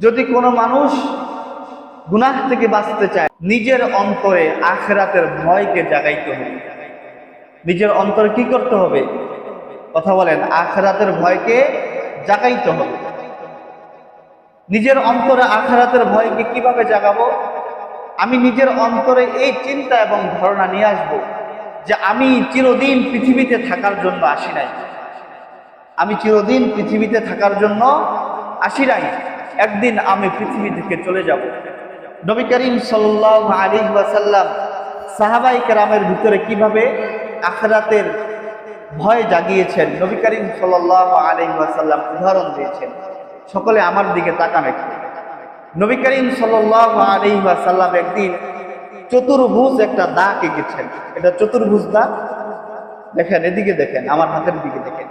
যদি কোনো মানুষ গুনাহ থেকে বাঁচতে চায়, নিজের অন্তরে আখেরাতের ভয়কে জাগাইতে হবে। নিজের অন্তরে কি করতে হবে? কথা বলেন, আখেরাতের ভয়কে জাগাইতে হবে। নিজের অন্তরে আখেরাতের ভয়কে কীভাবে জাগাবো? আমি নিজের অন্তরে এই চিন্তা এবং ধারণা নিয়ে আসব যে আমি চিরদিন পৃথিবীতে থাকার জন্য আসি নাই। আমি চিরদিন পৃথিবীতে থাকার জন্য আসি নাই। একদিন আমি পৃথিবী থেকে চলে যাব। নবী করিম সাল্লাহ আলী ওয়াসাল্লাম সাহাবাই কেরামের ভিতরে কীভাবে আখরাতের ভয় জাগিয়েছেন, নবী করিম সাল্লাহ আলী ওয়াসাল্লাম উদাহরণ দিয়েছেন। সকলে আমার দিকে তাকান একটু। নবী করিম সাল্লাহ আলী ওয়াসাল্লাম একদিন চতুর্ভুজ একটা দাগ এঁকেছেন। এটা চতুর্ভুজ দাগ দেখেন, এদিকে দেখেন, আমার হাতের দিকে দেখেন।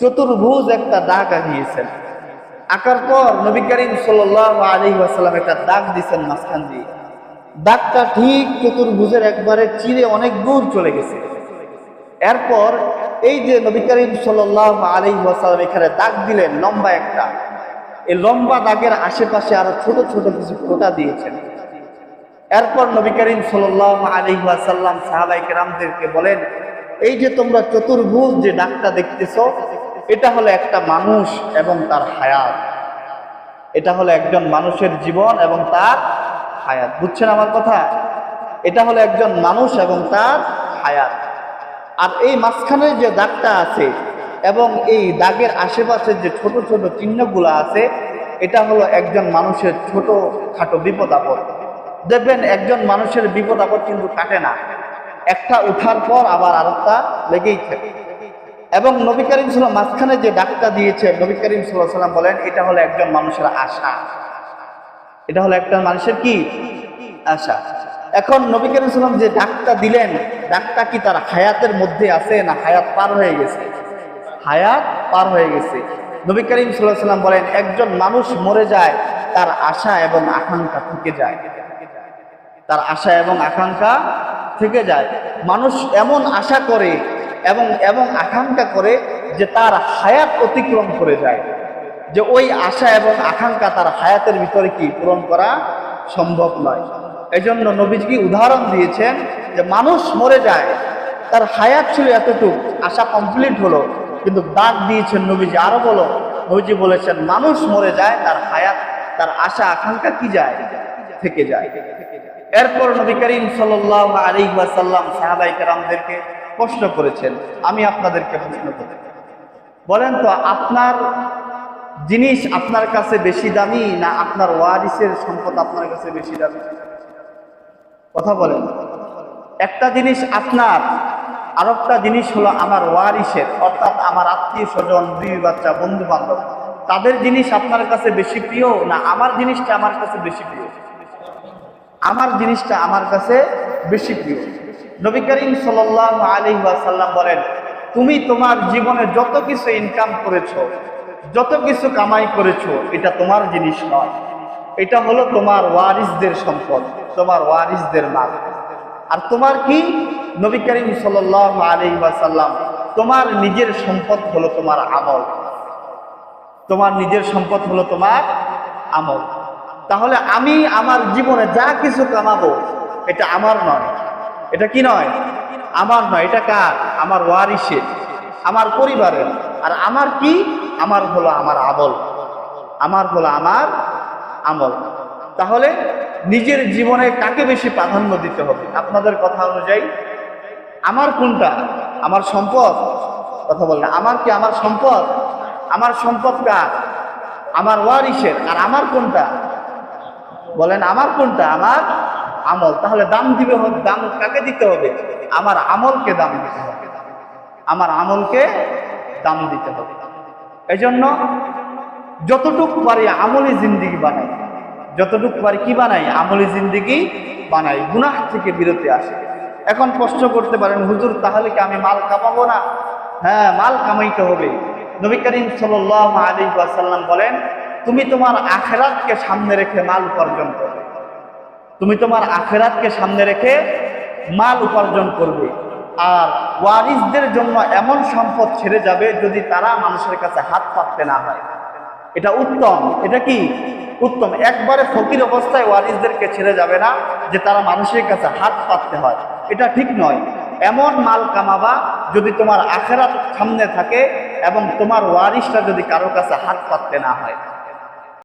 চতুর্ভুজ একটা দাগ আঁকিয়েছেন আঁকার পর নবী করিম সাল্লাহ আলী ওয়াসাল্লাম একটা দাগ দিয়েছেন মাঝখান দিয়ে। দাগটা ঠিক চতুর্ভুজের একবারে চিরে অনেক দূর চলে গেছে। এরপর এই যে নবী করিম সাল্লাহ আলী ওয়াসাল্লাম এখানে দাগ দিলেন, লম্বা একটা। এই লম্বা দাগের আশেপাশে আরও ছোট ছোট কিছু ফোঁটা দিয়েছেন। এরপর নবী করিম সাল্লাহ আলী ওয়াসাল্লাম সাহাবাই কেরামদেরকে বলেন, এই যে তোমরা চতুর্ভুজ যে দাগটা দেখতেছ, এটা হলো একটা মানুষ এবং তার হায়াত। এটা হলো একজন মানুষের জীবন এবং তার হায়াত। বুঝছেন আমার কথা? এটা হলো একজন মানুষ এবং তার হায়াত। আর এই মাঝখানে যে দাগটা আছে এবং এই দাগের আশেপাশে যে ছোট ছোট চিহ্নগুলো আছে, এটা হলো একজন মানুষের ছোট খাটো বিপদ আপদ। দেখবেন একজন মানুষের বিপদ আপদ কিন্তু কাটে না। একটা উঠার পর আবার আরেকটা লেগেই থাকে। এবং নবী করিম সাল্লাম মাঝখানে যে ডাকটা দিয়েছে, নবী করিম সাল্লাহ সাল্লাম বলেন, এটা হলো একজন মানুষের আশা। এটা হলো একটা মানুষের কি? আশা। এখন নবী করিম সাল্লাম যে ডাকটা দিলেন, ডাকটা কি তার হায়াতের মধ্যে আছে না হায়াত পার হয়ে গেছে? হায়াত পার হয়ে গেছে। নবী করিম সাল্লাহ সাল্লাম বলেন, একজন মানুষ মরে যায়, তার আশা এবং আকাঙ্ক্ষা থেকে যায়। তার আশা এবং আকাঙ্ক্ষা থেকে যায়। মানুষ এমন আশা করে এবং এবং আকাঙ্ক্ষা করে যে তার হায়াত অতিক্রম করে যায়। যে ওই আশা এবং আকাঙ্ক্ষা তার হায়াতের ভিতরে কি পূরণ করা সম্ভব নয়। এই জন্য নবীজি উদাহরণ দিয়েছেন যে মানুষ মরে যায়, তার হায়াত ছিল এতটুক, আশা কমপ্লিট হলো। কিন্তু দাগ দিয়েছেন নবীজি আরও বলো। নবীজি বলেছেন, মানুষ মরে যায়, তার হায়াত, তার আশা, আকাঙ্ক্ষা কি যায়? থেকে যায়। এরপর নবী করিম সাল্লাহ আলী ওয়াসাল্লাম সাহাবাই কেরামদেরকে প্রশ্ন করেছেন, আমি আপনাদেরকে প্রশ্ন করি। বলেন তো, আপনার জিনিস আপনার কাছে বেশি দামি না আপনার ওয়ারিসের সম্পদ আপনার কাছে বেশি দামি? কথা বলেন। একটা জিনিস আপনার আর একটা জিনিস হলো আমার ওয়ারিসের, অর্থাৎ আমার আত্মীয় স্বজন দুই বাচ্চা বন্ধু বান্ধব তাদের জিনিস আপনার কাছে বেশি প্রিয় না আমার জিনিসটা আমার কাছে বেশি প্রিয়? আমার জিনিসটা আমার কাছে বেশি প্রিয়। নবী করিম সাল্লাহ আলী বলেন, তুমি তোমার জীবনে যত কিছু ইনকাম করেছ, যত কিছু কামাই করেছ, এটা তোমার জিনিস নয়। এটা হলো তোমার ওয়ারিসদের সম্পদ, তোমার ওয়ারিসদের মাল। আর তোমার কি? নবী করিম সাল্লাহ আলী তোমার নিজের সম্পদ হলো তোমার আমল। তোমার নিজের সম্পদ হলো তোমার আমল। তাহলে আমি আমার জীবনে যা কিছু কামাবো, এটা আমার নয়। এটা কি নয়? আমার নয়। এটা কার? আমার ওয়ারিসের, আমার পরিবারের। আর আমার কি? আমার হলো আমার আমল। আমার হলো আমার আমল। তাহলে নিজের জীবনে কাকে বেশি প্রাধান্য দিতে হবে? আপনাদের কথা অনুযায়ী, আমার কোনটা? আমার সম্পদ? কথা বললেন আমার কি আমার সম্পদ? আমার সম্পদ কার? আমার ওয়ারিসের। আর আমার কোনটা? বলেন, আমার কোনটা? আমার আমল। তাহলে দাম দিবে দাম কাকে দিতে হবে? আমার আমলকে দাম দিতে হবে। আমার আমলকে দাম দিতে হবে। এই জন্য যতটুকু পারি আমলি জিন্দিগি বানাই। যতটুকু পারি কি বানাই? আমলি জিন্দিগি বানাই। গুনাহ থেকে বিরতি আসে। এখন প্রশ্ন করতে পারেন, হুজুর, তাহলে কি আমি মাল কামাবো না? হ্যাঁ মাল কামাইতে হবে। নবী করিম সাল্লাহ আলী সাল্লাম বলেন তুমি তোমার আখেরাতকে সামনে রেখে মাল উপার্জন করবে। তুমি তোমার আখেরাতকে সামনে রেখে মাল উপার্জন করবে। আর ওয়ারিসদের জন্য এমন সম্পদ ছেড়ে যাবে যদি তারা মানুষের কাছে হাত পাততে না হয়। এটা উত্তম। এটা কি? উত্তম। একবারে ফকির অবস্থায় ওয়ারিসদেরকে ছেড়ে যাবে না যে তারা মানুষের কাছে হাত পাততে হয়। এটা ঠিক নয়। এমন মাল কামাবা যদি তোমার আখেরাত সামনে থাকে এবং তোমার ওয়ারিসটা যদি কারও কাছে হাত পাততে না হয়।